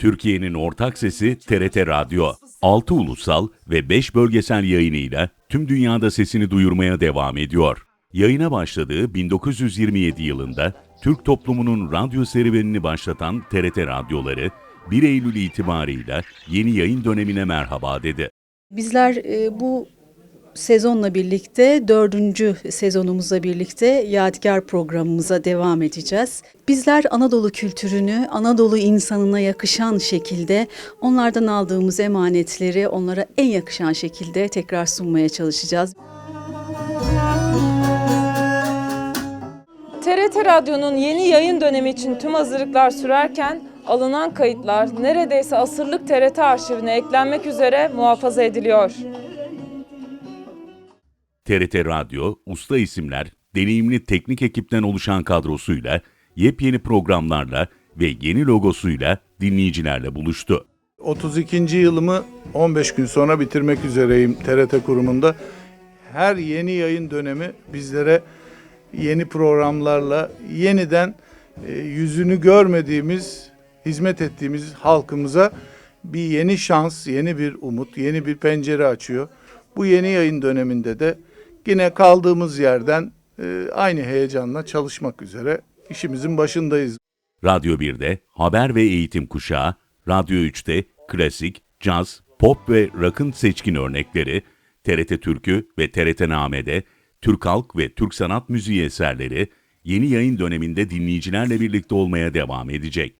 Türkiye'nin ortak sesi TRT Radyo. 6 ulusal ve 5 bölgesel yayınıyla tüm dünyada sesini duyurmaya devam ediyor. Yayına başladığı 1927 yılında Türk toplumunun radyo serüvenini başlatan TRT Radyoları 1 Eylül itibarıyla yeni yayın dönemine merhaba dedi. Bizler e, bu sezonla birlikte dördüncü sezonumuzla birlikte Yadigar programımıza devam edeceğiz. Bizler Anadolu kültürünü Anadolu insanına yakışan şekilde onlardan aldığımız emanetleri onlara en yakışan şekilde tekrar sunmaya çalışacağız. TRT Radyo'nun yeni yayın dönemi için tüm hazırlıklar sürerken alınan kayıtlar neredeyse asırlık TRT arşivine eklenmek üzere muhafaza ediliyor. TRT Radyo, usta isimler, deneyimli teknik ekipten oluşan kadrosuyla, yepyeni programlarla ve yeni logosuyla dinleyicilerle buluştu. 32. yılımı 15 gün sonra bitirmek üzereyim TRT kurumunda. Her yeni yayın dönemi bizlere yeni programlarla yeniden e, yüzünü görmediğimiz, hizmet ettiğimiz halkımıza bir yeni şans, yeni bir umut, yeni bir pencere açıyor. Bu yeni yayın döneminde de yine kaldığımız yerden e, aynı heyecanla çalışmak üzere işimizin başındayız. Radyo 1'de haber ve eğitim kuşağı, Radyo 3'te klasik, caz, pop ve rock'ın seçkin örnekleri, TRT Türkü ve TRT Name'de Türk halk ve Türk sanat müziği eserleri yeni yayın döneminde dinleyicilerle birlikte olmaya devam edecek.